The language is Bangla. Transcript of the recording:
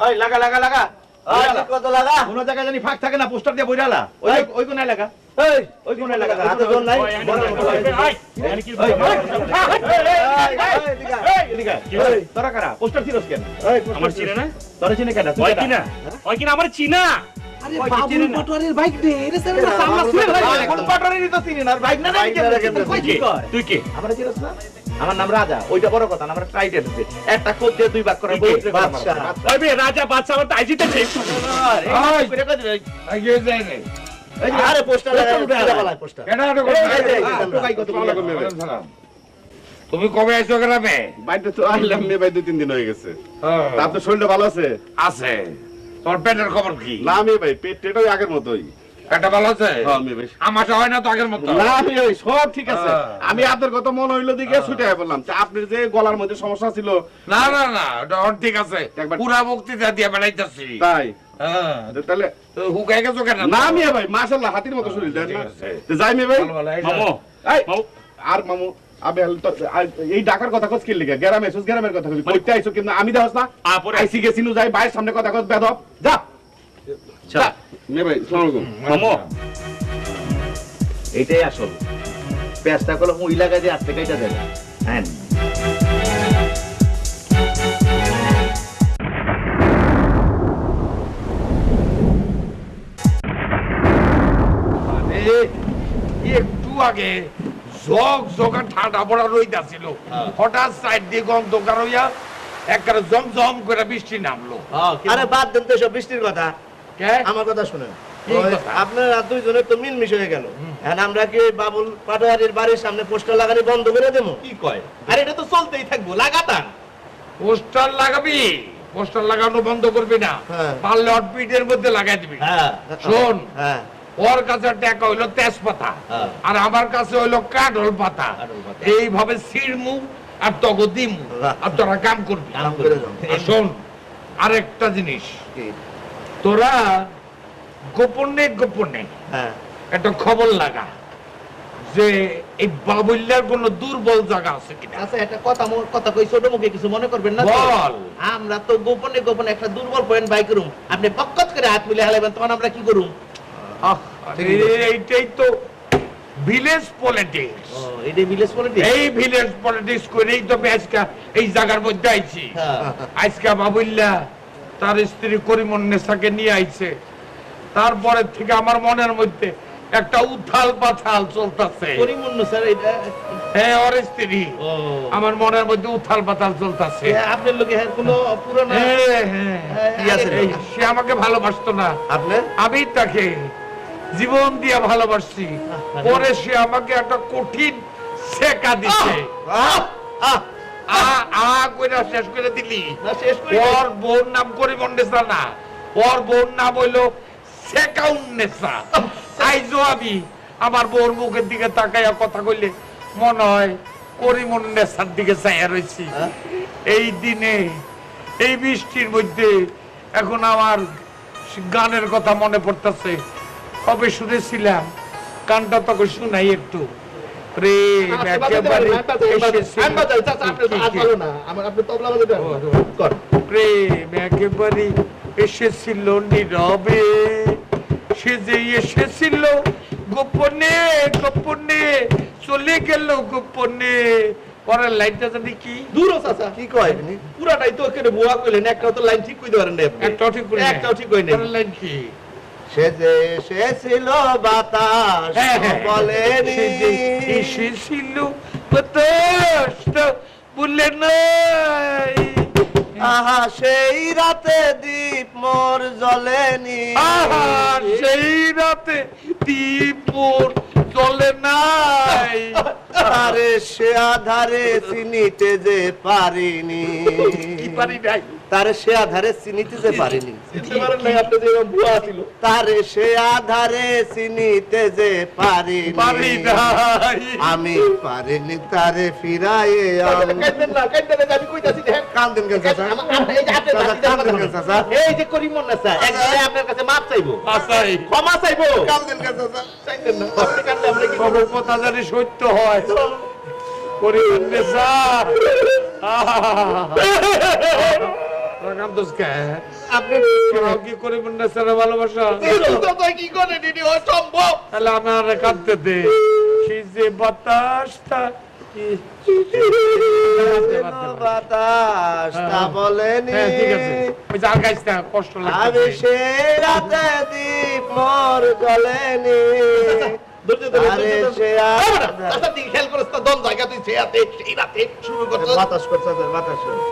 ওই লাগা লাগা লাগা ওই, কত লাগা কোনো জায়গায় জানি ফাঁক থাকে না পোস্টার দিয়ে বইরালা ওই ওই। কোনায় লাগা এই ওই কোনায় লাগা হাতে জোর নাই। তোরা কারা পোস্টার ছিলস কেন এই, আমার চিনে না তোরা চিনে কেন ওই কিনা ওই কিনা আমার চিনা আরে বাবুল পটোয়ারির বাইক রে স্যার এরা সামলা বাবুল ভাই কোন তো চিনি না বাইক না না তুই কে আমার চিনস না আমার নাম রাজা ওইটা বড় কথা আমার আছে একটা কোপ দিয়ে দুই ভাগ করে। ওই রাজা বাদশা আমার তাই জিতেছে। আরে, পোস্টার পোস্টার। তুমি কবে আইছো গ্রামে? বাইরে তো আইলাম ভাই দুই তিন দিন হয়ে গেছে। তা আপনার শরীরটা ভালো আছে? আছে। তোমার পেটের খবর কি? না আমি ভাই পেট আগের মতোই। পেটটা ভালো আছে? হ্যাঁ আমি আমারটা হয় না তো আগের মতো। না আমি ওই সব ঠিক আছে। আমি আপনার কথা মনে হইল দিকে ছুটে বললাম। তা যে গলার মধ্যে সমস্যা ছিল? না না না ঠিক আছে। পুরা বক্তৃতা দিয়ে বেড়াইতেছি। তাই? তাহলে হুকাই গেছো কেন? না আমি ভাই মাশাআল্লাহ হাতির মতো শরীর দেন না? ঠিক আছে। তো যাই মে ভাই। ভালো ভালো, এই যে- মামু। আর মামু আমি এই ডাকার কথা কস লিখে গ্রামে এসোস গ্রামের কথা কইতে আইছো কিন্তু আমি দেখাস না। আইসি গেছি যাই বাইরের সামনে কথা কস বেদব। যা। আসল। পেঁচটা করলে লাগা আজকে কাইটা দেবে। হ্যাঁ। মানে একটু আগে জগ জগা ঠান্ডা পড়া রইতাছিল হঠাৎ সাইড দিয়ে গন্ধকার হইয়া একবারে জমজম করে বৃষ্টি নামলো। আরে বাদ দেন তো সব বৃষ্টির কথা। আমার কথা শুনেন। ওই কথা? দুইজনের তো মিলমিশ হয়ে গেল। এখন আমরা কি বাবুল পাটোয়ারির বাড়ির সামনে পোস্টার লাগানি বন্ধ করে দেবো? কি কয়? আরে এটা তো চলতেই থাকব লাগাতার। পোস্টার লাগাবি? পোস্টার লাগানো বন্ধ করবি না। হ্যাঁ। পারলে পিঠের মধ্যে লাগাই দিবি। হ্যাঁ। শোন হ্যাঁ। ওর কাছে টাকা হইল তেজপাতা। আর আমার কাছে হইল কাঠল পাতা। এইভাবে ছিড়মু আর তগো দিমু। আর তোরা কাম করবি। আর শোন আরেকটা জিনিস? তোরা গোপনে গোপনে হ্যাঁ। একটা খবর লাগা যে এই বাবুল্যার কোন দুর্বল জায়গা আছে কিনা। আচ্ছা একটা কথা কথা কই ছোট মুখে কিছু মনে করবেন না বল। আমরা তো গোপনে গোপনে একটা দুর্বল পয়েন্ট বাই করুম। আপনি পক্কত করে হাত মিলে হালাবেন তখন আমরা কি করুম? এইটাই তো ভিলেজ পলিটিক্স এটা ভিলেজ পলিটিক্স এই ভিলেজ পলিটিক্স করেই তো আজকে এই জায়গার মধ্যে আইছি। হ্যাঁ। আজকে বাবুল্লা তার স্ত্রী করিমন্নেসাকে নিয়ে আইছে। তারপরে থেকে আমার মনের মধ্যে একটা উথাল পাথাল চলতেছে। হ্যাঁ ওর স্ত্রী। আমার মনের মধ্যে উথাল পাতাল চলতেছে। আপনার লোকে হ্যাঁ কোনো পুরনো হ্যাঁ, হ্যাঁ। সে আমাকে ভালোবাসতো না। আমি তাকে জীবন দিয়ে ভালোবাসছি। পরে সে আমাকে একটা কঠিন শেখা দিছে। আহ, আহ, আ আ কইরা শেষ করে দিলি। ওর বোন নাম করিমন্ডেসা না। ওর বোন নাম হইল আইজো আমি আমার বোর মুখের দিকে তাকাইয়া কথা কইলে মনে হয় করিমন্ডেসার দিকে চাইয়া রয়েছি হ্যাঁ? এই দিনে এই বৃষ্টির মধ্যে এখন আমার গানের কথা মনে পড়তেছে। কবে শুনেছিলাম? গানটা তোকে শুনাই একটু। প্রেম একেবারে? প্রেম একেবারে এসেছিল নীরবে। সে যে এসেছিল গোপনে গোপনে চলে গেল গোপনে। পরের লাইনটা জানি কি? দূর চাচা। কি কয়? পুরাটাই তো কেটে বুয়া কইলেন একটাও তো লাইন ঠিক কইতে পারেন না একটাও ঠিক করে একটাও ঠিক কই পরের লাইন কি? সে যে বাতাস হ্যাঁ, হ্যাঁ। বলেনি। সে যে এসেছিল বলে নাই আহা সেই রাতে দীপ মোর জ্বলেনি। আহা সেই রাতে দীপ মোর চলে নাই। আরে সে আধারে চিনিতে যে পারিনি। কি পারি নাই? তারে সে আধারে চিনিতে যে পারিনি তারে সে আধারে চিনিতে যে পারি আমি পারিনি তারে ফিরাইয়ে কথা জানি সত্য হয়। করি স্যার তোরা কান্দোস আপনি তোরাও কি করিমুন নেসারে ভালোবাসা? কি করে? দিদি ও সম্ভব তাহলে আমার কাঁদতে দে। সেই যে বাতাসটা বাতাস তা বলেনি। হ্যাঁ ঠিক আছে। ওই যে আর গাইছ না কষ্ট আমি সে রাতে দীপ মোর চাচা, তুই খেয়াল করিস না, জায়গা তুই সেই রাতে শুরু করছিস। বাতাস করছে বাতাস করছে।